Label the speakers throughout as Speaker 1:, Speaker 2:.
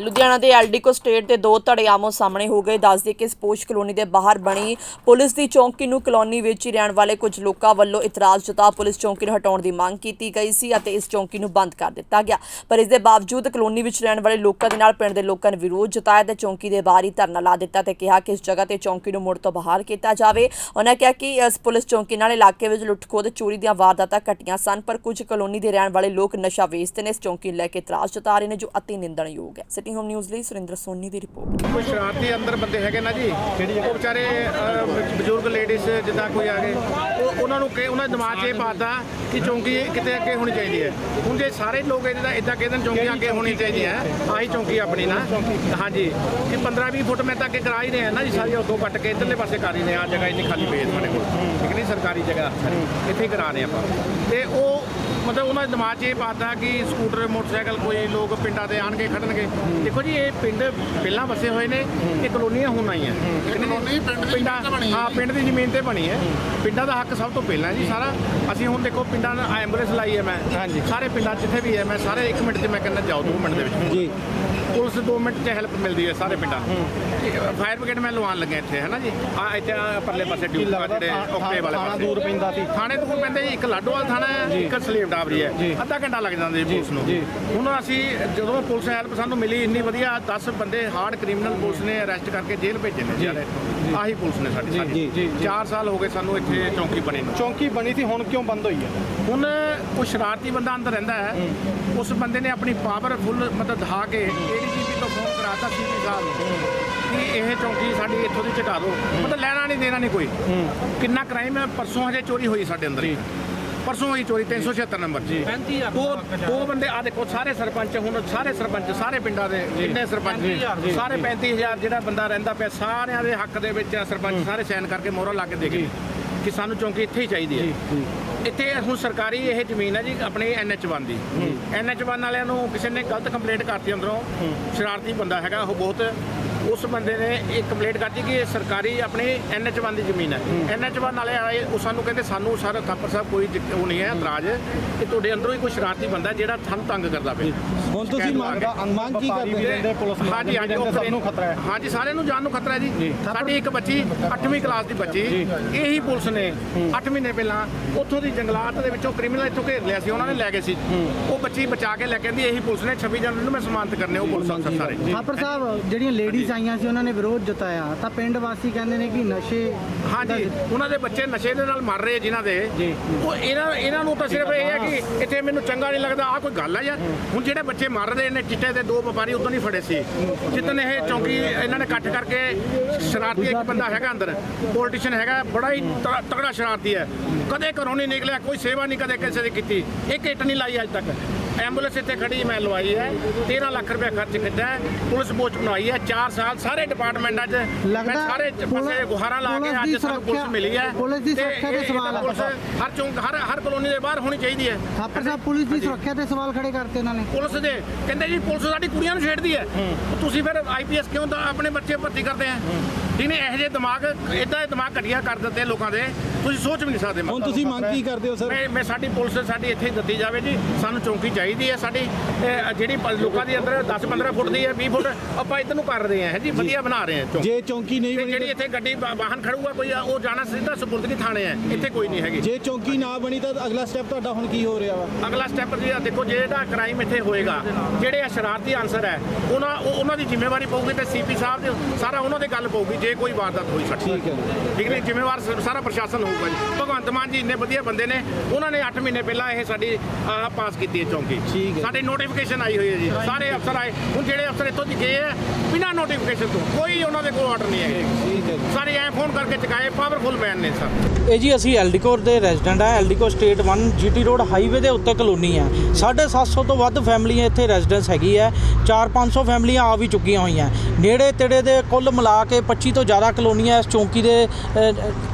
Speaker 1: ਲੁਧਿਆਣਾ ਦੇ ਐਲਡੀਕੋ ਸਟੇਟ ਦੇ ਦੋ ਧੜੇ ਆਮੋ ਸਾਹਮਣੇ ਹੋ ਗਏ। ਦੱਸਦੇ ਕਿ ਸਪੋਸ਼ ਕਲੋਨੀ ਦੇ ਬਾਹਰ ਬਣੀ ਪੁਲਿਸ ਦੀ ਚੌਂਕੀ ਨੂੰ ਕਲੋਨੀ ਵਿੱਚ ਹੀ ਰਹਿਣ ਵਾਲੇ ਕੁਝ ਲੋਕਾਂ ਵੱਲੋਂ ਇਤਰਾਜ਼ ਜਤਾ ਪੁਲਿਸ ਚੌਂਕੀ ਨੂੰ ਹਟਾਉਣ ਦੀ ਮੰਗ ਕੀਤੀ ਗਈ ਸੀ ਅਤੇ ਇਸ ਚੌਂਕੀ ਨੂੰ ਬੰਦ ਕਰ ਦਿੱਤਾ ਗਿਆ। ਪਰ ਇਸ ਦੇ ਬਾਵਜੂਦ ਕਲੋਨੀ ਵਿੱਚ ਰਹਿਣ ਵਾਲੇ ਲੋਕਾਂ ਦੇ ਨਾਲ ਪਿੰਡ ਦੇ ਲੋਕਾਂ ਨੇ ਵਿਰੋਧ ਜਤਾਇਆ ਤੇ ਚੌਂਕੀ ਦੇ ਬਾਹਰ ਹੀ ਧਰਨਾ ਲਾ ਦਿੱਤਾ ਤੇ ਕਿਹਾ ਕਿ ਇਸ ਜਗ੍ਹਾ ਤੇ ਚੌਂਕੀ ਨੂੰ ਮੁੜ ਤੋਂ ਬਾਹਰ ਕੀਤਾ ਜਾਵੇ। ਉਹਨਾਂ ਕਿਹਾ ਕਿ ਇਸ ਪੁਲਿਸ ਚੌਂਕੀ ਨਾਲ ਇਲਾਕੇ ਵਿੱਚ ਲੁੱਟ-ਖੋਹ ਚੋਰੀ ਦੀਆਂ ਵਾਰਦਾਤਾਂ ਘਟੀਆਂ ਸਨ, ਪਰ ਕੁਝ ਕਲੋਨੀ ਦੇ ਰਹਿਣ ਵਾਲੇ ਲੋਕ ਨਸ਼ਾ ਵੇਚਦੇ ਨੇ। ਇਸ ਚੌਂਕੀ ਨੂੰ ਲੈ ਕੇ ਇਤਰਾਜ਼ ਜਤਾ ਰਹੇ ਨੇ, ਜੋ ਅਤੀ ਨਿੰਦਣਯੋਗ ਹੈ। ਸਿਟੀ ਹੋਮ ਨਿਊਜ਼ ਲਈ ਸੁਰਿੰਦਰ ਸੋਨੀ ਦੀ ਰਿਪੋਰਟ।
Speaker 2: ਕੋਈ ਸ਼ਰਾਰਤੀ ਅੰਦਰ ਬੰਦੇ ਹੈਗੇ ਨਾ ਜੀ ਉਹ ਵਿਚਾਰੇ ਬਜ਼ੁਰਗ ਲੇਡੀਜ਼ ਜਿੱਦਾਂ ਕੋਈ ਆ ਗਏ, ਉਹ ਉਹਨਾਂ ਨੂੰ ਕਿ ਉਹਨਾਂ ਦਿਮਾਗ 'ਚ ਇਹ ਪਾਤਾ ਕਿ ਚੌਂਕੀ ਕਿਤੇ ਅੱਗੇ ਹੋਣੀ ਚਾਹੀਦੀ ਹੈ। ਹੁਣ ਜੇ ਸਾਰੇ ਲੋਕ ਇਹਦਾ ਇਦਾਂ ਕਹਿੰਦੇ ਨੇ ਚੌਂਕੀ ਅੱਗੇ ਹੋਣੀ ਚਾਹੀਦੀ ਹੈ, ਆਹੀ ਚੌਂਕੀ ਆਪਣੀ ਨਾ। ਹਾਂਜੀ ਕਿ 15 20 ਫੁੱਟ ਮੈਂ ਤਾਂ ਅੱਗੇ ਕਰਾ ਹੀ ਰਿਹਾ ਨਾ ਜੀ, ਸਾਰੀ ਉਦੋਂ ਕੱਟ ਕੇ ਇਧਰਲੇ ਪਾਸੇ ਕਰ ਹੀ ਰਹੇ ਆ ਜਗ੍ਹਾ ਇੰਨੀ ਖਾਲੀ ਪਈ ਹੈ ਸਾਡੇ ਕੋਲ। ਠੀਕ ਨਹੀਂ, ਸਰਕਾਰੀ ਜਗ੍ਹਾ, ਇੱਥੇ ਹੀ ਕਰਾ ਰਹੇ ਆਪਾਂ। ਤੇ ਉਹ ਮਤਲਬ ਉਹਨਾਂ ਦੇ ਦਿਮਾਗ 'ਚ ਇਹ ਪਾਤਾ ਕਿ ਸਕੂਟਰ ਮੋਟਰਸਾਈਕਲ ਕੋਈ ਲੋਕ ਪਿੰਡਾਂ ਦੇ ਆਣਗੇ ਖੜਨਗੇ। ਦੇਖੋ ਜੀ ਇਹ ਪਿੰਡ ਪਹਿਲਾਂ ਵਸੇ ਹੋਏ ਨੇ ਇਹ ਕਲੋਨੀਆਂ ਹੁਣ ਆਈਆਂ।
Speaker 3: ਕਲੋਨੀ ਪਿੰਡ ਦੀ
Speaker 2: ਪਿੰਡਾਂ
Speaker 3: ਜ਼ਮੀਨ ਤੇ ਬਣੀ ਹੈ।
Speaker 2: ਪਿੰਡ ਦੀ ਜ਼ਮੀਨ ਤੇ ਬਣੀ ਹੈ। ਪਿੰਡਾਂ ਦਾ ਹੱਕ ਸਭ ਤੋਂ ਪਹਿਲਾਂ ਜੀ ਸਾਰਾ। ਅਸੀਂ ਹੁਣ ਦੇਖੋ ਪਿੰਡਾਂ ਦਾ ਐਂਬੂਲੈਂਸ ਲਾਈ ਹੈ ਮੈਂ। ਸਾਰੇ ਪਿੰਡਾਂ ਜਿੱਥੇ ਵੀ ਹੈ ਮੈਂ ਸਾਰੇ 1 ਮਿੰਟ 'ਚ ਮੈਂ ਕਹਿੰਦਾ ਜਾਓ 2 ਮਿੰਟ ਦੇ ਵਿੱਚ।
Speaker 4: ਜੀ।
Speaker 2: ਪੁਲਿਸ 2 ਮਿੰਟ 'ਚ ਹੈਲਪ ਮਿਲਦੀ ਹੈ ਸਾਰੇ ਪਿੰਡਾਂ ਫਾਇਰ ਬ੍ਰਿਗੇਡ ਮੈਂ ਲਵਾਉਣ ਲੱਗਿਆ ਇੱਥੇ ਹੈ ਨਾ ਜੀ? ਆ ਇੱਥੇ ਪਰਲੇ ਪਾਸੇ ਡਿਊਟੀ ਜਿਹੜੇ ਓਕੇ ਵਾਲੇ
Speaker 4: ਥਾਣਾ
Speaker 2: ਪਾਸੇ।
Speaker 4: ਦੂਰ ਪੈਂਦਾ ਸੀ।
Speaker 2: ਥਾਣੇ ਤੋਂ ਪੈਂਦੇ ਜੀ ਇੱਕ ਲਾਡੋਵਾਲ ਥਾਣਾ ਹੈ ਇੱਕ ਸਲੇਮ ਡਾਬਰੀ ਹੈ। ਅੱਧਾ ਘੰਟਾ ਲੱਗ ਜਾਂਦਾ ਜੀ ਪੁਲਿਸ ਨੂੰ। ਹੁਣ ਅਸੀਂ ਜਦੋਂ ਪੁਲਿਸ ਹੈਲਪ ਸਾਨੂੰ ਮਿਲੀ ਇੰਨੀ ਵਧੀਆ 10 ਬੰਦੇ ਹਾਰਡ ਕ੍ਰਿਮੀਨਲ ਪੁਲਿਸ ਨੇ ਅਰੈਸਟ ਕਰਕੇ ਜੇਲ੍ਹ ਭੇਜੇ ਨੇ ਆਹੀ ਪੁਲਿਸ ਨੇ ਸਾਡੀ ਸਾਡੀ
Speaker 4: ਜੀ,
Speaker 2: 4 ਸਾਲ ਹੋ ਗਏ ਸਾਨੂੰ ਇੱਥੇ ਚੌਂਕੀ ਬਣੀ ਨੂੰ।
Speaker 4: ਚੌਂਕੀ ਬਣੀ ਸੀ ਹੁਣ ਕਿਉਂ ਬੰਦ ਹੋਈ ਹੈ?
Speaker 2: ਹੁਣ ਉਹ ਸ਼ਰਾਰਤੀ ਬੰਦਾ ਅੰਦਰ ਰਹਿੰਦਾ ਹੈ। ਉਸ ਬੰਦੇ ਨੇ ਆਪਣੀ ਪਾਵਰ ਫੁੱਲ ਮਤਲਬ ਦਿਖਾ ਕੇ ਏਡੀਜੀਪੀ ਤੋਂ ਫੋਨ ਕਰਾਤਾ ਸੀਪੀ ਸਾਹਿਬ ਨੂੰ ਕਿ ਇਹ ਚੌਂਕੀ ਸਾਡੀ ਇੱਥੋਂ ਦੀ ਚਟਾ ਦਿਓ। ਮਤਲਬ ਲੈਣਾ ਨਹੀਂ ਦੇਣਾ ਨਹੀਂ ਕੋਈ। ਕਿੰਨਾ ਕ੍ਰਾਈਮ ਹੈ ਪਰਸੋਂ ਹਜੇ ਚੋਰੀ ਹੋਈ ਸਾਡੇ ਅੰਦਰ। ਪਰਸੋਂ ਹੋਈ ਚੋਰੀ 376 ਨੰਬਰ। ਜੀ। ਦੋ ਦੋ ਬੰਦੇ ਆ ਦੇਖੋ ਸਾਰੇ ਸਰਪੰਚ ਹੁਣ ਸਾਰੇ ਸਰਪੰਚ ਸਾਰੇ ਪਿੰਡਾਂ ਦੇ ਜਿੰਨੇ ਸਰਪੰਚ ਸਾਰੇ 35000 ਜਿਹੜਾ ਬੰਦਾ ਰਹਿੰਦਾ ਪਿਆ ਸਾਰਿਆਂ ਦੇ ਹੱਕ ਦੇ ਵਿੱਚ ਸਰਪੰਚ ਸਾਰੇ ਸਾਈਨ ਕਰਕੇ ਮੋਹਰ ਲਾ ਕੇ ਦੇ ਗਏ ਕਿ ਸਾਨੂੰ ਚੌਂਕੀ ਇੱਥੇ ਹੀ ਚਾਹੀਦੀ ਹੈ। ਇੱਥੇ ਹੁਣ ਸਰਕਾਰੀ ਇਹ ਜ਼ਮੀਨ ਹੈ ਜੀ ਆਪਣੀ ਐਨਐਚ 1 ਦੀ। ਐਨਐਚ 1 ਵਾਲਿਆਂ ਨੂੰ ਕਿਸੇ ਨੇ ਗਲਤ ਕੰਪਲੇਂਟ ਕਰਤੀ ਅੰਦਰੋਂ ਸ਼ਰਾਰਤੀ ਬੰਦਾ ਹੈਗਾ ਉਹ ਬਹੁਤ ਉਸ ਬੰਦੇ ਨੇ ਇਹ ਕੰਪਲੇਂਟ ਕਰਤੀ ਕਿ ਇਹ ਸਰਕਾਰੀ ਆਪਣੀ ਐਨਐਚ 1 ਦੀ ਜ਼ਮੀਨ ਹੈ। ਐਨਐਚ 1 ਵਾਲੇ ਆਏ ਉਹ ਸਾਨੂੰ ਕਹਿੰਦੇ ਸਾਨੂੰ ਸਰ ਥਾਪਰ ਸਾਹਿਬ ਕੋਈ ਦਿੱਕ- ਉਹ ਨਹੀਂ ਹੈ ਇਤਰਾਜ਼ ਇਹ ਤੁਹਾਡੇ ਅੰਦਰੋਂ ਹੀ ਕੋਈ ਸ਼ਰਾਰਤੀ ਬੰਦਾ ਜਿਹੜਾ ਤੁਹਾਨੂੰ ਤੰਗ ਕਰਦਾ ਪਿਆ।
Speaker 4: ਹੁਣ ਤੁਸੀਂ ਮੰਗ ਮੰਗ ਕੀ ਕਰਦੇ ਨੂੰ?
Speaker 2: ਹਾਂਜੀ ਹਾਂਜੀ ਉਹ
Speaker 4: ਸਭ ਨੂੰ ਖਤਰਾ ਹੈ।
Speaker 2: ਹਾਂਜੀ ਸਾਰਿਆਂ ਨੂੰ ਜਾਨ ਨੂੰ ਖਤਰਾ ਹੈ ਜੀ। ਸਾਡੀ ਇੱਕ ਬੱਚੀ 8ਵੀਂ ਕਲਾਸ ਦੀ ਬੱਚੀ ਇਹੀ ਪੁਲਿਸ ਨੇ 8 ਮਹੀਨੇ ਪਹਿਲਾਂ ਉੱਥੋਂ ਦੀ ਜੰਗਲਾਤ ਦੇ ਵਿੱਚੋਂ ਕ੍ਰਿਮੀਨਲ ਇੱਥੋਂ ਘੇਰ ਲਿਆ ਸੀ ਉਹਨਾਂ ਨੇ ਲੈ ਗਏ ਸੀ। ਉਹ ਬੱਚੀ ਬਚਾ ਕੇ ਲੈ ਕੇ ਆਂਦੀ ਇਹੀ ਪੁਲਿਸ ਨੇ 26 ਜਨਵਰੀ ਨੂੰ ਮੈਂ ਸਨਮਾਨਿਤ ਕਰਨੇ ਉਹ ਪੁਲਿਸ ਅਫਸਰ ਸਾਰੇ।
Speaker 5: ਥਾਪਰ ਸਾਹਿਬ ਜਿਹੜੀਆਂ ਲੇਡੀਜ਼ ਆਈਆਂ ਸੀ ਉਹਨਾਂ ਨੇ ਵਿਰੋਧ ਜਤਾਇਆ। ਤਾਂ ਪਿੰਡ ਵਾਸੀ ਕਹਿੰਦੇ ਨੇ ਕਿ ਨਸ਼ੇ
Speaker 2: ਹਾਂਜੀ ਉਹਨਾਂ ਦੇ ਬੱਚੇ ਨਸ਼ੇ ਦੇ ਨਾਲ ਮਰ ਰਹੇ ਜਿਨ੍ਹਾਂ ਦੇ। ਉਹ ਇਹਨਾਂ ਇਹਨਾਂ ਨੂੰ ਤਾਂ ਸਿਰਫ ਇਹ ਹੈ ਕਿ ਇੱਥੇ ਮੈਨੂੰ ਚੰਗਾ ਨਹੀਂ ਲੱਗਦਾ ਆ ਕੋਈ ਗੱਲ ਆ ਯਾਰ। ਹੁਣ ਜਿਹੜੇ ਬੱਚੇ ਮਰ ਰਹੇ ਨੇ ਚਿੱਟੇ ਦੇ ਦੋ ਵਪਾਰੀ ਉਦੋਂ ਨਹੀਂ ਫੜੇ ਸੀ। ਜਿੱਦਣ ਇਹ ਚੌਂਕੀ ਇਹਨਾਂ ਨੇ ਇਕੱਠ ਕਰਕੇ ਸ਼ਰਾਰਤੀ ਇੱਕ ਬੰਦਾ ਹੈਗਾ ਅੰਦਰ ਪੋਲੀਟੀਸ਼ੀਅਨ ਹੈਗਾ ਬੜਾ ਹੀ ਤ- ਤਗੜਾ ਸ਼ਰਾਰਤੀ ਹੈ। ਕਦੇ ਘਰੋਂ ਨਹੀਂ ਨਿਕਲਿਆ ਕੋਈ ਸੇਵਾ ਨਹੀਂ ਕਦੇ ਕਿਸੇ ਦੀ ਕੀਤੀ। ਇੱਕ ਇੱਟ ਨਹੀਂ ਲਾਈ ਅੱਜ ਤੱਕ। ਐਂਬੂਲੈਂਸ ਇੱਥੇ ਖੜੀ ਮੈਂ ਲਵਾਈ ਹੈ। 13 ਲੱਖ ਰੁਪਏ ਖਰਚ ਕੀਤਾ ਹੈ। ਪੁਲਿਸ ਪੋਸਟ ਬਣਾਈ ਹੈ। 4 ਸਾਲ ਸਾਰੇ ਡਿਪਾਰਟਮੈਂਟਾਂ 'ਚ ਮੈਂ
Speaker 5: ਲੱਗਦਾ
Speaker 2: ਸਾਰੇ ਪਾਸੇ ਗੁਹਾਰਾਂ ਲਾ ਕੇ ਅੱਜ
Speaker 5: ਦੀ
Speaker 2: ਸਾਨੂੰ ਪੁਲਿਸ ਮਿਲੀ ਹੈ।
Speaker 5: ਪੁਲਿਸ ਦੀ ਸੁਰੱਖਿਆ ਦੇ ਸਵਾਲ
Speaker 2: ਹਰ ਚੌਂਕ ਹਰ ਹਰ ਕਲੋਨੀ ਦੇ ਬਾਹਰ ਹੋਣੀ ਚਾਹੀਦੀ ਹੈ।
Speaker 5: ਥਾਪਰ ਸਾਹਿਬ ਪੁਲਿਸ ਦੀ ਸੁਰੱਖਿਆ ਤੇ ਸਵਾਲ ਖੜੇ ਕਰਤੇ ਇਹਨਾਂ ਨੇ।
Speaker 2: ਪੁਲਿਸ ਦੇ। ਕਹਿੰਦੇ ਜੀ ਪੁਲਿਸ ਸਾਡੀ ਕੁੜੀਆਂ ਨੂੰ ਛੇੜਦੀ ਹੈ। ਤੁਸੀਂ ਫਿਰ ਆਈਪੀਐਸ ਕਿਉਂ ਤਾਂ ਆਪਣੇ ਬੱਚੇ ਭਰਤੀ ਕਰਦੇ ਆ? ਠੀਕ ਨੇ ਇਹੋ ਜਿਹੇ ਦਿਮਾਗ ਇਦਾਂ ਦੇ ਦਿਮਾਗ ਘਟੀਆ ਕਰ ਦਿੱਤੇ ਲੋਕਾਂ ਦੇ। ਤੁਸੀਂ ਸੋਚ ਵੀ ਨਹੀਂ ਸਕਦੇ
Speaker 4: ਹੁਣ ਤੁਸੀਂ ਮੰਗ ਕੀ ਕਰਦੇ ਹੋ ਸਰ?
Speaker 2: ਮੈਂ ਮੈਂ ਸਾਡੀ ਪੁਲਿਸ ਸਾਡੀ ਇੱਥੇ ਦਿੱਤੀ ਜਾਵੇ ਜੀ ਸਾਨੂੰ ਚੌਂਕੀ ਚਾਹੀਦੀ ਹੈ ਸਾਡੀ। ਇਹ ਜਿਹੜੀ ਪ- ਲੋਕਾਂ ਦੀ ਅੰਦਰ 10 15 ਫੁੱਟ ਦੀ ਹੈ 20 ਫੁੱਟ ਆਪਾਂ ਇੱਧਰ ਨੂੰ ਕਰ ਰਹੇ ਹਾਂ ਜੀ ਵਧੀਆ ਬਣਾ ਰਹੇ ਹਾਂ ਚੌਂਕੀ।
Speaker 4: ਜੇ ਚੌਂਕੀ ਨਹੀਂ
Speaker 2: ਤੇ
Speaker 4: ਬਣੀ
Speaker 2: ਜਿਹੜੀ ਇੱਥੇ ਗੱਡੀ ਵਾ- ਵਾਹਨ ਖੜੂਗਾ ਕੋਈ ਉਹ ਜਾਣਾ ਸਿੱਧਾ ਸਪੁਰਦਗੀ ਥਾਣੇ ਹੈ ਇੱਥੇ ਕੋਈ ਨਹੀਂ ਹੈਗੀ।
Speaker 4: ਜੇ ਚੌਂਕੀ ਨਾ ਬਣੀ ਤਾਂ ਅਗਲਾ ਸਟੈਪ ਤੁਹਾਡਾ ਹੁਣ ਕੀ ਹੋ ਰਿਹਾ ਵਾ?
Speaker 2: ਅਗਲਾ ਸਟੈਪ ਜੀ ਆ ਦੇਖੋ ਜਿਹੜਾ ਕ੍ਰਾਈਮ ਇੱਥੇ ਹੋਏਗਾ ਜਿਹੜੇ ਆ ਸ਼ਰਾਰਤੀ ਆਨਸਰ ਹੈ ਉਹਨਾਂ ਉਹ- ਉਹਨਾਂ ਦੀ ਜ਼ਿੰਮੇਵਾਰੀ ਪਊਗੀ ਤੇ ਸੀਪੀ ਸਾਹਿਬ ਦੇ ਸਾਰਾ ਉਹਨਾਂ ਦੇ ਗੱਲ ਪਊਗੀ ਜੇ ਕੋਈ ਵਾਰਦਾਤ ਹੋਈ ਸਾਡੀ
Speaker 4: ਠੀਕ ਹੈ।
Speaker 2: ਠੀਕ ਨੇ ਜ਼ਿੰਮੇਵਾਰ ਸ- ਸਾਰਾ ਪ੍ਰਸ਼ਾਸਨ ਹੋਊਗਾ ਜੀ ਭਗਵੰਤ ਮਾਨ ਜੀ ਇੰਨੇ ਵਧੀਆ ਬੰਦੇ ਨੇ ਉਹਨਾਂ ਨੇ 8 ਮਹੀਨੇ ਪਹਿਲਾਂ ਇਹ ਸਾਡੀ ਆਹ ਪਾਸ ਕੀਤੀ ਹੈ ਚੌਂਕੀ
Speaker 4: ਠੀਕ ਹੈ।
Speaker 2: ਸਾਡੀ ਨੋਟੀਫਿਕੇਸ਼ਨ ਆਈ ਹੋਈ ਹੈ ਜੀ ਸਾਰੇ ਅਫਸਰ ਆਏ ਹੁਣ ਜਿਹੜੇ ਅਫਸਰ ਇੱਥੋਂ ਦੀ ਗਏ ਆ ਬਿਨਾਂ ਨੋਟੀਫਿਕੇਸ਼ਨ ਤੋਂ ਕੋਈ ਉਹਨਾਂ ਦੇ ਕੋਲ ਆਰਡਰ ਨਹੀਂ ਹੈ
Speaker 4: ਠੀਕ ਹੈ ਜੀ।
Speaker 2: ਸਾਰੇ ਕਰਕੇ ਚੁਕਾਏ ਪਾਵਰਫੁਲ ਮੈਨ ਨੇ ਸਰ।
Speaker 6: ਇਹ ਜੀ ਅਸੀਂ ਐਲਡੀਕੋਰ ਦੇ ਰੈਜ਼ੀਡੈਂਟ ਆ, Eldeco estate 1 GT road highway ਦੇ ਉੱਤੇ ਕਲੋਨੀ ਹੈ 750 ਤੋਂ ਵੱਧ ਫੈਮਲੀਆਂ ਇੱਥੇ ਰੈਜ਼ੀਡੈਂਸ ਹੈਗੀ ਹੈ 4-500 ਫੈਮਲੀਆਂ ਆ ਵੀ ਚੁੱਕੀਆਂ ਹੋਈਆਂ। ਨੇੜੇ ਤੇੜੇ ਦੇ ਕੁੱਲ ਮਿਲਾ ਕੇ 25 ਤੋਂ ਜ਼ਿਆਦਾ ਕਲੋਨੀਆਂ ਇਸ ਚੌਂਕੀ ਦੇ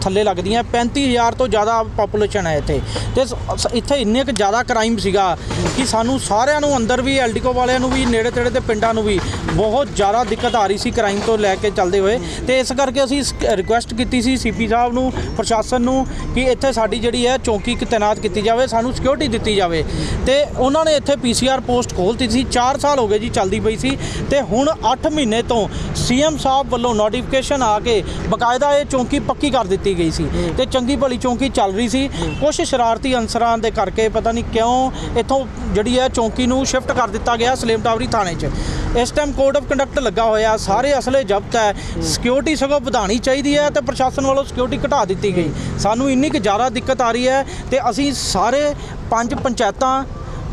Speaker 6: ਥੱਲੇ ਲੱਗਦੀਆਂ। 35000 ਤੋਂ ਜ਼ਿਆਦਾ ਪਾਪੂਲੇਸ਼ਨ ਹੈ ਇੱਥੇ। ਤੇ ਸ- ਇੱਥੇ ਇੰਨੇ ਕੁ ਜ਼ਿਆਦਾ ਕ੍ਰਾਈਮ ਸੀਗਾ ਕਿ ਸਾਨੂੰ ਸਾਰਿਆਂ ਨੂੰ ਅੰਦਰ ਵੀ, ਐਲਡੀਕੋ ਵਾਲਿਆਂ ਨੂੰ ਵੀ, ਨੇੜੇ ਤੇੜੇ ਦੇ ਪਿੰਡਾਂ ਨੂੰ ਵੀ ਬਹੁਤ ਜ਼ਿਆਦਾ ਦਿੱਕਤ ਆ ਰਹੀ ਸੀ ਕ੍ਰਾਈਮ ਤੋਂ ਲੈ ਕੇ ਚੱਲਦੇ ਹੋਏ। ਤੇ ਇਸ ਕਰਕੇ ਅਸੀਂ ਰਿਕੁਐਸਟ ਕੀਤੀ ਸੀ ਸੀਪੀ ਸਾਹਿਬ ਨੂੰ, ਪ੍ਰਸ਼ਾਸਨ ਨੂੰ ਕਿ ਇੱਥੇ ਸਾਡੀ ਜਿਹੜੀ ਹੈ ਚੌਂਕੀ ਕਿ ਤੈਨਾਤ ਕੀਤੀ ਜਾਵੇ, ਸਾਨੂੰ ਸਿਕਿਉਰਿਟੀ ਦਿੱਤੀ ਜਾਵੇ। ਤੇ ਉਹਨਾਂ ਨੇ ਇੱਥੇ ਪੀਸੀਆਰ ਪੋਸਟ ਖੋਲ੍ਹਤੀ ਸੀ 4 ਸਾਲ ਹੋ ਗਏ ਜੀ ਚੱਲਦੀ ਪਈ ਸੀ। ਤੇ ਹੁਣ 8 ਮਹੀਨੇ ਤੋਂ ਸੀਐਮ ਸਾਹਿਬ ਵੱਲੋਂ ਨੋਟੀਫਿਕੇਸ਼ਨ ਆ ਕੇ ਬਕਾਇਦਾ ਇਹ ਚੌਂਕੀ ਪੱਕੀ ਕਰ ਦਿੱਤੀ ਗਈ ਸੀ। ਤੇ ਚੰਗੀ ਭਲੀ ਚੌਂਕੀ ਚੱਲ ਰਹੀ ਸੀ। ਕੁਝ ਸ਼ਰਾਰਤੀ ਅਨਸਰਾਂ ਦੇ ਕਰਕੇ ਪਤਾ ਨਹੀਂ ਕਿਉਂ ਇੱਥੋਂ ਜਿਹੜੀ ਹੈ ਚੌਂਕੀ ਨੂੰ ਸ਼ਿਫਟ ਕਰ ਦਿੱਤਾ ਗਿਆ ਸਲੇਮ ਟਾਵਰੀ ਥਾਣੇ 'ਚ। ਇਸ ਟਾਈਮ ਕੋਡ ਆਫ ਕੰਡਕਟ ਲੱਗਾ ਹੋਇਆ, ਸਾਰੇ ਅਸਲੇ ਜ਼ਬਤ ਹੈ। ਸਿਕਿਉਰਿਟੀ ਸਗੋਂ ਵਧਾਣੀ ਚਾਹੀਦੀ ਹੈ ਤੇ ਪ੍ਰਸ਼ਾਸਨ ਵੱਲੋਂ ਸਿਕਿਉਰਿਟੀ ਘਟਾ ਦਿੱਤੀ ਗਈ। ਸਾਨੂੰ ਇੰਨੀ ਕੁ ਜ਼ਿਆਦਾ ਦਿੱਕਤ ਆ ਰਹੀ ਹੈ ਤੇ ਅਸੀਂ ਸਾਰੇ ਪੰਜ ਪੰਚਾਇਤਾਂ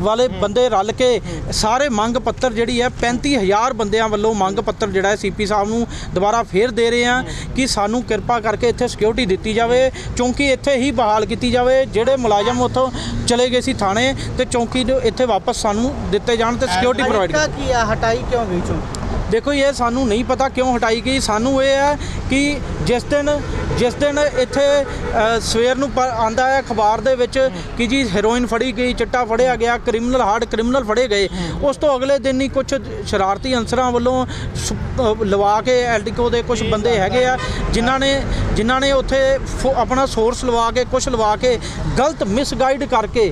Speaker 6: ਵਾਲੇ ਬੰਦੇ ਰਲ ਕੇ ਸਾਰੇ ਮੰਗ ਪੱਤਰ ਜਿਹੜੀ ਹੈ 35000 ਬੰਦਿਆਂ ਵੱਲੋਂ ਮੰਗ ਪੱਤਰ ਜਿਹੜਾ ਹੈ ਸੀਪੀ ਸਾਹਿਬ ਨੂੰ ਦੁਬਾਰਾ ਫੇਰ ਦੇ ਰਹੇ ਆ ਕਿ ਸਾਨੂੰ ਕਿਰਪਾ ਕਰਕੇ ਇੱਥੇ ਸਿਕਿਉਰਿਟੀ ਦਿੱਤੀ ਜਾਵੇ ਚੌਂਕੀ ਇੱਥੇ ਹੀ ਬਹਾਲ ਕੀਤੀ ਜਾਵੇ ਜਿਹੜੇ ਮੁਲਾਜ਼ਮ ਉੱਥੋਂ ਚਲੇ ਗਏ ਸੀ ਥਾਣੇ ਤੇ ਚੌਂਕੀ ਇੱਥੇ ਵਾਪਸ ਸਾਨੂੰ ਦਿੱਤੇ ਜਾਣ ਤੇ ਸਿਕਿਉਰਿਟੀ ਪ੍ਰੋਵਾਈਡ
Speaker 5: ਕੀ ਆ? ਹਟਾਈ ਕਿਉਂ ਗਈ ਚੋਂ
Speaker 6: ਦੇਖੋ ਇਹ ਸਾਨੂੰ ਨਹੀਂ ਪਤਾ ਕਿਉਂ ਹਟਾਈ ਗਈ। ਸਾਨੂੰ ਇਹ ਹੈ ਕਿ ਜਿਸ ਦਿਨ ਜਿਸ ਦਿਨ ਇੱਥੇ ਸਵੇਰ ਨੂੰ ਆਂਦਾ ਹੈ ਅਖਬਾਰ ਦੇ ਵਿੱਚ ਕਿ ਜੀ ਹੈਰੋਇਨ ਫੜੀ ਗਈ, ਚਿੱਟਾ ਫੜਿਆ ਗਿਆ ਕ੍ਰਿਮੀਨਲ ਹਾਰਡ ਕ੍ਰਿਮੀਨਲ ਫੜੇ ਗਏ। ਉਸ ਤੋਂ ਅਗਲੇ ਦਿਨ ਹੀ ਕੁਝ ਸ਼ਰਾਰਤੀ ਅਨਸਰਾਂ ਵੱਲੋਂ ਸ- ਲਵਾ ਕੇ ਐਲਡੀਕੋ ਦੇ ਕੁਝ ਬੰਦੇ ਹੈਗੇ ਆ, ਜਿਨ੍ਹਾਂ ਨੇ ਜਿਨ੍ਹਾਂ ਨੇ ਉੱਥੇ ਫੋ- ਆਪਣਾ ਸੋਰਸ ਲਵਾ ਕੇ ਕੁਝ ਲਵਾ ਕੇ ਗਲਤ ਮਿਸਗਾਈਡ ਕਰਕੇ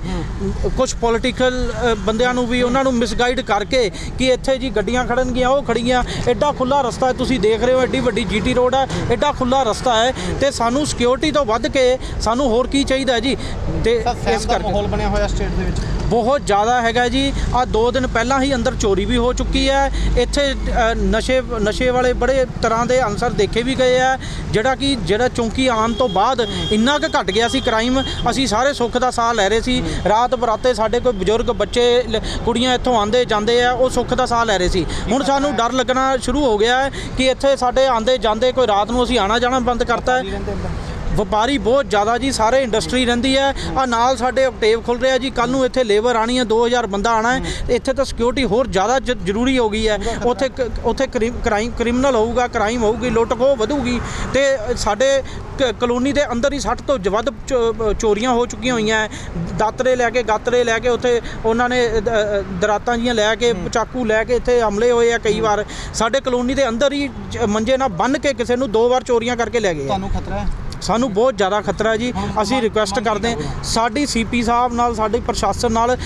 Speaker 6: ਕੁਝ ਪੋਲੀਟੀਕਲ ਬੰਦਿਆਂ ਨੂੰ ਵੀ ਉਹਨਾਂ ਨੂੰ ਮਿਸਗਾਈਡ ਕਰਕੇ ਕਿ ਇੱਥੇ ਜੀ ਗੱਡੀਆਂ ਖੜਨਗੀਆਂ, ਉਹ ਖੜੀਆਂ ਐਡਾ ਖੁੱਲਾ ਰਸਤਾ ਹੈ ਤੁਸੀਂ ਦੇਖ ਰਹੇ ਹੋ ਐਡੀ ਵੱਡੀ ਜੀਟੀ ਰੋਡ ਹੈ ਐਡਾ ਖੁੱਲਾ ਰਸਤਾ ਹੈ ਤੇ ਸਾਨੂੰ ਸਿਕਿਉਰਿਟੀ ਤੋਂ ਵੱਧ ਕੇ ਸਾਨੂੰ ਹੋਰ ਕੀ ਚਾਹੀਦਾ ਹੈ ਜੀ? ਤੇ ਇਸ ਕਰਕੇ
Speaker 4: ਮਾਹੌਲ ਬਣਿਆ ਹੋਇਆ ਸਟੇਟ ਦੇ ਵਿੱਚ।
Speaker 6: ਬਹੁਤ ਜ਼ਿਆਦਾ ਹੈਗਾ ਜੀ। ਆ ਦੋ ਦਿਨ ਪਹਿਲਾਂ ਹੀ ਅੰਦਰ ਚੋਰੀ ਵੀ ਹੋ ਚੁੱਕੀ ਹੈ। ਇੱਥੇ ਨਸ਼ੇ ਨਸ਼ੇ ਵਾਲੇ ਬੜੇ ਤਰ੍ਹਾਂ ਦੇ ਅਨਸਰ ਦੇਖੇ ਵੀ ਗਏ ਆ। ਜਿਹੜਾ ਕਿ, ਜਿਹੜਾ ਚੌਂਕੀ ਆਉਣ ਤੋਂ ਬਾਅਦ ਇੰਨਾ ਕੁ ਘਟ ਗਿਆ ਸੀ ਕ੍ਰਾਈਮ ਅਸੀਂ ਸਾਰੇ ਸੁੱਖ ਦਾ ਸਾਹ ਲੈ ਰਹੇ ਸੀ। ਰਾਤ ਬਰਾਤੇ ਸਾਡੇ ਕੋਈ ਬਜ਼ੁਰਗ ਬੱਚੇ, ਲ- ਕੁੜੀਆਂ ਇੱਥੋਂ ਆਂਦੇ ਜਾਂਦੇ ਆ, ਉਹ ਸੁੱਖ ਦਾ ਸਾਹ ਲੈ ਰਹੇ ਸੀ। ਹੁਣ ਸਾਨੂੰ ਡਰ ਲੱਗਣਾ ਸ਼ੁਰੂ ਹੋ ਗਿਆ ਹੈ ਕਿ ਇੱਥੇ ਸਾਡੇ ਆਂਦੇ ਜਾਂਦੇ ਕੋਈ ਰਾਤ ਨੂੰ ਅਸੀਂ ਆਣਾ ਜਾਣਾ ਬੰਦ ਕਰਤਾ ਹੈ। ਵਪਾਰੀ ਬਹੁਤ ਜ਼ਿਆਦਾ ਜੀ, ਸਾਰੇ ਇੰਡਸਟਰੀ ਰਹਿੰਦੀ ਹੈ। ਆ ਨਾਲ ਸਾਡੇ ਅਕਟੇਵ ਖੁੱਲ ਰਿਹਾ ਜੀ ਕੱਲ ਨੂੰ ਇੱਥੇ ਲੇਬਰ ਆਣੀ ਹੈ 2000 ਬੰਦਾ ਆਣਾ ਹੈ। ਇੱਥੇ ਤਾਂ ਸਿਕਿਉਰਿਟੀ ਹੋਰ ਜ਼ਿਆਦਾ ਜ- ਜ਼ਰੂਰੀ ਹੋ ਗਈ ਹੈ। ਉੱਥੇ ਕ- ਉੱਥੇ ਕ੍ਰਾਈਮ ਕ੍ਰਿਮੀਨਲ ਹੋਊਗਾ ਕ੍ਰਾਈਮ ਹੋਊਗੀ, ਲੁੱਟ ਖੋਹ ਵਧੂਗੀ। ਤੇ ਸਾਡੇ ਕ- ਕਲੋਨੀ ਦੇ ਅੰਦਰ ਹੀ 60 ਤੋਂ ਵੱਧ ਚੋ- ਚੋਰੀਆਂ ਹੋ ਚੁੱਕੀਆਂ ਹੋਈਆਂ ਹੈ। ਦਾਤਰੇ ਲੈ ਕੇ, ਗਾਤਰੇ ਲੈ ਕੇ ਉੱਥੇ ਉਹਨਾਂ ਨੇ ਦਰਾਤਾਂ ਜੀਆਂ ਲੈ ਕੇ, ਚਾਕੂ ਲੈ ਕੇ ਇੱਥੇ ਹਮਲੇ ਹੋਏ ਆ ਕਈ ਵਾਰ। ਸਾਡੇ ਕਲੋਨੀ ਦੇ ਅੰਦਰ ਹੀ ਮੰਜੇ ਨਾਲ ਬੰਨ ਕੇ ਕਿਸੇ ਨੂੰ ਦੋ ਵਾਰ ਚੋਰੀਆਂ ਕਰਕੇ ਲੈ ਗਏ
Speaker 4: ਤੁਹਾਨੂੰ ਖਤਰਾ ਹੈ?
Speaker 6: ਸਾਨੂੰ ਬਹੁਤ ਜ਼ਿਆਦਾ ਖਤਰਾ ਹੈ ਜੀ। ਅਸੀਂ ਰਿਕੁਐਸਟ ਕਰਦੇ ਹਾਂ। ਸਾਡੀ ਸੀਪੀ ਸਾਹਿਬ ਨਾਲ ਸਾਡੀ ਪ੍ਰਸ਼ਾਸਨ ਨਾਲ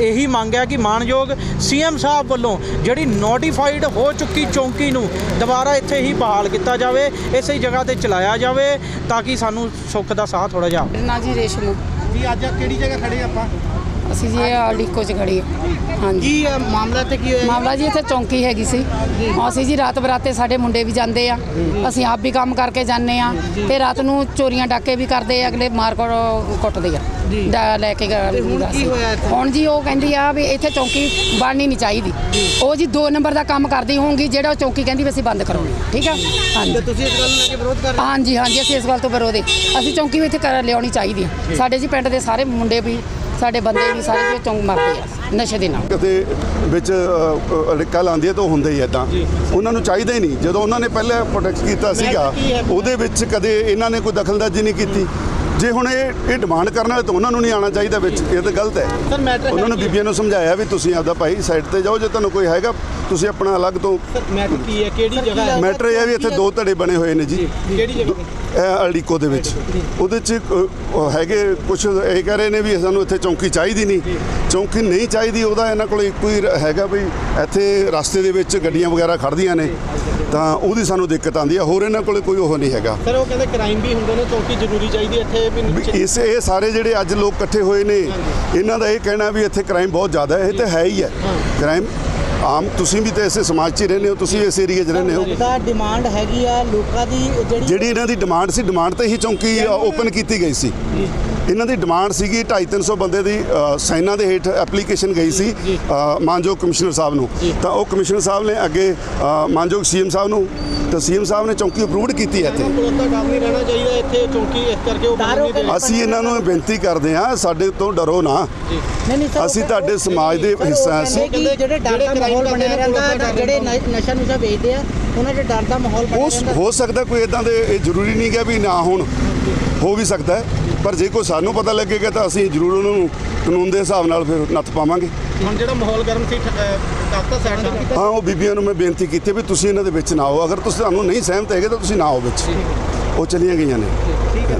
Speaker 6: ਇਹੀ ਮੰਗ ਹੈ ਕਿ ਮਾਨਯੋਗ ਸੀਐਮ ਸਾਹਿਬ ਵੱਲੋਂ ਜਿਹੜੀ ਨੋਟੀਫਾਈਡ ਹੋ ਚੁੱਕੀ ਚੌਂਕੀ ਨੂੰ ਦੁਬਾਰਾ ਇੱਥੇ ਹੀ ਬਹਾਲ ਕੀਤਾ ਜਾਵੇ ਇਸੇ ਜਗ੍ਹਾ ਤੇ ਚਲਾਇਆ ਜਾਵੇ ਤਾਂ ਕਿ ਸਾਨੂੰ ਸੁੱਖ ਦਾ ਸਾਹ ਥੋੜਾ ਜਿਹਾ
Speaker 3: ਮੇਰਾ ਨਾਂ ਜੀ ਰੇਸ਼ਮੂ।
Speaker 4: ਜੀ ਅੱਜ ਕਿਹੜੀ ਜਗ੍ਹਾ ਖੜੇ ਆਪਾਂ?
Speaker 3: ਅਸੀਂ ਜੀ ਅਲੀਕੋ ਚ ਖੜੀ ਹਾਂ। ਹਾਂਜੀ।
Speaker 5: ਕੀ ਮਾਮਲਾ ਤੇ ਕੀ ਹੋਇਆ?
Speaker 3: ਮਾਮਲਾ ਜੀ ਇੱਥੇ ਚੌਂਕੀ ਹੈਗੀ ਸੀ। ਅਸੀਂ ਜੀ ਰਾਤ ਬਰਾਤੇ ਸਾਡੇ ਮੁੰਡੇ ਵੀ ਜਾਂਦੇ ਆ। ਅਸੀਂ ਆਪ ਵੀ ਕੰਮ ਕਰਕੇ ਜਾਂਦੇ ਆ। ਤੇ ਰਾਤ ਨੂੰ ਚੋਰੀਆਂ ਡਾਕੇ ਵੀ ਕਰਦੇ ਆ ਅਗਲੇ ਮਾਰ ਕੁ- ਕੁੱਟਦੇ ਆ। ਡਾ- ਲੈ ਕੇ ਗ-
Speaker 5: ਤੇ ਹੁਣ ਕੀ ਹੋਇਆ ਇੱਥੇ?
Speaker 3: ਹੁਣ ਜੀ ਉਹ ਕਹਿੰਦੀ ਆ ਵੀ ਇੱਥੇ ਚੌਂਕੀ ਬਣਨੀ ਨਹੀਂ ਚਾਹੀਦੀ। ਉਹ ਜੀ 2 ਨੰਬਰ ਦਾ ਕੰਮ ਕਰਦੀ ਹੋਊਗੀ ਜਿਹੜਾ ਉਹ ਚੌਂਕੀ ਕਹਿੰਦੀ ਵੀ ਅਸੀਂ ਬੰਦ ਕਰਾਉਣੀ। ਆ। ਠੀਕ ਆ? ਹਾਂਜੀ।
Speaker 5: ਤੇ ਤੁਸੀਂ ਇਸ ਗੱਲ ਨੂੰ ਲੈ ਕੇ ਵਿਰੋਧ ਕਰ ਰਹੇ
Speaker 3: ਹਾਂਜੀ ਹਾਂਜੀ ਅਸੀਂ ਇਸ ਗੱਲ ਤੋਂ ਵਿਰੋਧ। ਹਾਂ ਅਸੀਂ ਚੌਂਕੀ ਵਿੱਚ ਕਰ ਲਿਆਉਣੀ ਚਾਹੀਦੀ ਹੈ ਸਾਡੇ ਜੀ ਪਿੰਡ ਦੇ ਸਾਰੇ ਮੁੰਡੇ ਵੀ ਸਾਡੇ ਬੰਦੇ ਵੀ ਸਾਰੇ ਜੀ ਚੌਂਕ ਮਰਦੇ ਆ ਨਸ਼ੇ ਦੇ ਨਾਲ।
Speaker 7: ਕਿਤੇ ਵਿੱਚ ਅੜਿੱਕਾ ਲਾਉਂਦੀ ਹੈ ਤਾਂ ਉਹ ਹੁੰਦਾ ਹੀ ਐਦਾਂ ਉਹਨਾਂ ਨੂੰ ਚਾਹੀਦਾ ਹੀ ਨਹੀਂ। ਜਦੋਂ ਉਹਨਾਂ ਨੇ ਪਹਿਲਾਂ ਪ੍ਰੋਟੈਕਟ ਕੀਤਾ ਸੀਗਾ ਉਹਦੇ ਵਿੱਚ ਕਦੇ ਇਹਨਾਂ ਨੇ ਕੋਈ ਦਖਲਅੰਦਾਜ਼ੀ ਨਹੀਂ ਕੀਤੀ। ਜੇ ਹੁਣ ਇਹ ਇਹ ਡਿਮਾਂਡ ਕਰਨ ਵਾਲੇ ਤਾਂ ਉਹਨਾਂ ਨੂੰ ਨਹੀਂ ਆਉਣਾ ਚਾਹੀਦਾ ਵਿੱਚ ਇਹ ਤਾਂ ਗਲਤ ਹੈ।
Speaker 5: ਸਰ ਮੈਟਰ
Speaker 7: ਉਹਨਾਂ ਨੇ ਬੀਬੀਆਂ ਨੂੰ ਸਮਝਾਇਆ ਵੀ ਤੁਸੀਂ ਆਪਦਾ ਭਾਈ ਸਾਈਡ ਤੇ ਜਾਓ ਜੇ ਤੁਹਾਨੂੰ ਕੋਈ ਹੈਗਾ ਤੁਸੀਂ ਆਪਣਾ ਅਲੱਗ ਤੋਂ
Speaker 5: ਮੈਟਰ ਕੀ ਹੈ ਕਿਹੜੀ ਜਗ੍ਹਾ ਹੈ?
Speaker 7: ਮੈਟਰ ਇਹ ਹੈ ਵੀ ਇੱਥੇ ਦੋ ਧੜੇ ਬਣੇ ਹੋਏ ਨੇ ਜੀ।
Speaker 5: ਕਿਹੜੀ ਜਗ੍ਹਾ
Speaker 7: ਇਹ ਅਲੀਕੋ ਦੇ ਵਿੱਚ। ਉਹਦੇ ਚ ਹੈਗੇ ਕੁਝ ਇਹ ਕਹਿ ਰਹੇ ਨੇ ਵੀ ਸਾਨੂੰ ਇੱਥੇ ਚੌਂਕੀ ਚਾਹੀਦੀ ਨਹੀਂ। ਚੌਂਕੀ ਨਹੀਂ ਚਾਹੀਦੀ ਉਹਦਾ ਇਹਨਾਂ ਕੋਲ ਇੱਕੋ ਹੀ ਹੈਗਾ ਵੀ ਇੱਥੇ ਰਸਤੇ ਦੇ ਵਿੱਚ ਗੱਡੀਆਂ ਵਗੈਰਾ ਖੜਦੀਆਂ ਨੇ। ਤਾਂ ਉਹਦੀ ਸਾਨੂੰ ਦਿੱਕਤ ਆਉਂਦੀ ਹੈ। ਹੋਰ ਇਹਨਾਂ ਕੋਲ ਕੋਈ ਉਹ ਨਹੀਂ ਹੈਗਾ।
Speaker 5: ਸਰ ਉਹ ਕਹਿੰਦੇ ਕ੍ਰਾਈਮ ਵੀ ਹੁੰਦੇ ਨੇ ਚੌਂਕੀ ਜ਼ਰੂਰੀ ਚਾਹੀਦੀ ਇੱਥੇ ਵੀ
Speaker 7: ਵੀ ਇਸ ਇਹ ਸਾਰੇ ਜਿਹੜੇ ਅੱਜ ਲੋਕ ਇਕੱਠੇ ਹੋਏ ਨੇ ਇਹਨਾਂ ਦਾ ਇਹ ਕਹਿਣਾ ਵੀ ਇੱਥੇ ਕ੍ਰਾਈਮ ਬਹੁਤ ਜ਼ਿਆਦਾ ਹੈ। ਇਹ ਤਾਂ ਹੈ ਹੀ ਹੈ। ਕ੍ਰਾਈਮ ਆਮ ਤੁਸੀਂ ਵੀ ਤਾਂ ਇਸੇ ਸਮਾਜ 'ਚ ਹੀ ਰਹਿੰਦੇ ਹੋ ਤੁਸੀਂ ਇਸ ਏਰੀਏ 'ਚ ਰਹਿੰਦੇ ਹੋ।
Speaker 5: ਦਾ ਡਿਮਾਂਡ ਹੈਗੀ ਆ ਲੋਕਾਂ ਦੀ ਜਿਹੜੀ
Speaker 7: ਜਿਹੜੀ ਇਹਨਾਂ ਦੀ ਡਿਮਾਂਡ ਸੀ ਡਿਮਾਂਡ ਤੇ ਹੀ ਚੌਂਕੀ ਓਪਨ ਕੀਤੀ ਗਈ ਸੀ। ਇਹਨਾਂ ਦੀ ਡਿਮਾਂਡ ਸੀਗੀ 250 ਬੰਦੇ ਦੀ ਸਾਈਨਾਂ ਦੇ ਹੇਠ ਐਪਲੀਕੇਸ਼ਨ ਗਈ ਸੀ ਮਾਨਯੋਗ ਕਮਿਸ਼ਨਰ ਸਾਹਿਬ ਨੂੰ। ਤਾਂ ਉਹ ਕਮਿਸ਼ਨਰ ਸਾਹਿਬ ਨੇ ਅੱਗੇ ਮਾਨਯੋਗ ਸੀਐਮ ਸਾਹਿਬ ਨੂੰ ਤਾਂ ਸੀਐਮ ਸਾਹਿਬ ਨੇ ਚੌਂਕੀ ਅਪਰੂਵਡ ਕੀਤੀ ਹੈ ਇੱਥੇ।
Speaker 5: ਕੋਲ ਤਾਂ ਡਰ ਨਹੀਂ ਰਹਿਣਾ ਚਾਹੀਦਾ ਇੱਥੇ ਚੌਂਕੀ ਇਸ ਕਰਕੇ ਉਹ ਬਣਨ ਨਹੀਂ ਦੇ
Speaker 7: ਅਸੀਂ ਇਹਨਾਂ ਨੂੰ ਇਹ ਬੇਨਤੀ ਕਰਦੇ ਹਾਂ ਸਾਡੇ ਤੋਂ ਡਰੋ ਨਾ।
Speaker 5: ਨਹੀਂ ਨਹੀਂ
Speaker 7: ਅਸੀਂ ਤੁਹਾਡੇ ਸਮਾਜ ਦੇ ਹਿੱਸਾ ਹਾਂ। ਅਸੀਂ
Speaker 5: ਜਿਹੜੇ ਡਾਟਾ ਮਾਹੌਲ ਬਣਿਆ ਰਹਿੰਦਾ ਜਿਹੜੇ ਨ- ਨਸ਼ਾ ਨੁਸ਼ਾ ਵੇਚਦੇ ਆ ਉਹਨਾਂ 'ਚ ਡਰ ਦਾ ਮਾਹੌਲ ਬਣਿਆ
Speaker 7: ਹੋ
Speaker 5: ਰਹਿੰਦਾ
Speaker 7: ਹੋ ਸਕਦਾ ਕੋਈ ਇਦਾਂ ਦੇ ਇਹ ਜ਼ਰੂਰੀ ਨਹੀਂ ਕਿ ਵੀ ਨਾ ਹੋਣ ਹੋ ਵੀ ਸਕਦਾ ਹੈ ਪਰ ਜੇ ਕੋਈ ਸਾਨੂੰ ਪਤਾ ਲੱਗੇਗਾ ਤਾਂ ਅਸੀਂ ਜ਼ਰੂਰ ਉਹਨਾਂ ਨੂੰ ਕਾਨੂੰਨ ਦੇ ਹਿਸਾਬ ਨਾਲ ਫਿਰ ਨੱਥ ਪਾਵਾਂਗੇ।
Speaker 4: ਹੁਣ ਜਿਹੜਾ ਮਾਹੌਲ ਗਰਮ ਸੀ ਕਾਕਾ ਸਾਈਡ ਤੋਂ
Speaker 7: ਹਾਂ ਉਹ ਬੀਬੀਆਂ ਨੂੰ ਮੈਂ ਬੇਨਤੀ ਕੀਤੀ ਵੀ ਤੁਸੀਂ ਇਹਨਾਂ ਦੇ ਵਿੱਚ ਨਾ ਆਓ। ਅਗਰ ਤੁਸੀਂ ਤੁਹਾਨੂੰ ਨਹੀਂ ਸਹਿਮਤ ਹੈਗੇ ਤਾਂ ਤੁਸੀਂ ਨਾ ਆਓ ਵਿੱਚ। ਉਹ ਚਲੀਆਂ ਗਈਆਂ ਨੇ।
Speaker 4: ਠੀਕ ਹੈ।